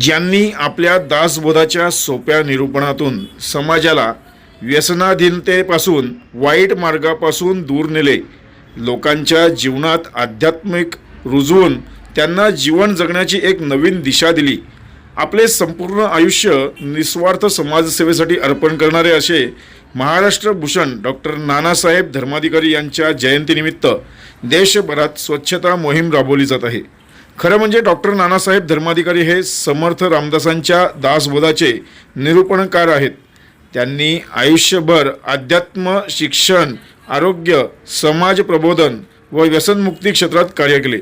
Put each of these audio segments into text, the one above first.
ज्यांनी आपल्या दासबोधाच्या सोप्या निरूपणातून समाजाला व्यसनाधीनतेपासून वाईट मार्गापासून दूर नेले. लोकांच्या जीवनात आध्यात्मिक रुजवून त्यांना जीवन जगण्याची एक नवीन दिशा दिली. आपले संपूर्ण आयुष्य निस्वार्थ समाजसेवेसाठी अर्पण करणारे असे महाराष्ट्र भूषण डॉक्टर नानासाहेब धर्माधिकारी यांच्या जयंतीनिमित्त देशभरात स्वच्छता मोहीम राबवली जात आहे. खरं म्हणजे डॉक्टर नानासाहेब धर्माधिकारी हे समर्थ रामदासांच्या दासबोधाचे निरूपणकार आहेत. त्यांनी आयुष्यभर अध्यात्म शिक्षण आरोग्य समाज प्रबोधन व व्यसनमुक्ती क्षेत्रात कार्य केले.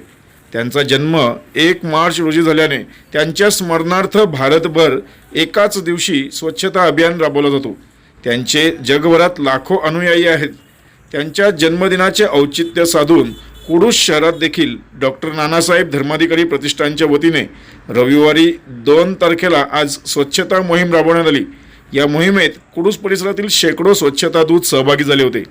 त्यांचा जन्म एक मार्च रोजी झाल्याने त्यांच्या स्मरणार्थ भारतभर एकाच दिवशी स्वच्छता अभियान राबवला जातो. त्यांचे जगभरात लाखो अनुयायी आहेत. त्यांच्या जन्मदिनाचे औचित्य साधून कुडूस शहरात देखील डॉक्टर नानासाहेब धर्माधिकारी प्रतिष्ठानच्या वतीने रविवारी दोन तारखेला आज स्वच्छता मोहीम राबवण्यात आली. या मोहिमेत कुडूस परिसरातील शेकडो स्वच्छता दूत सहभागी झाले होते.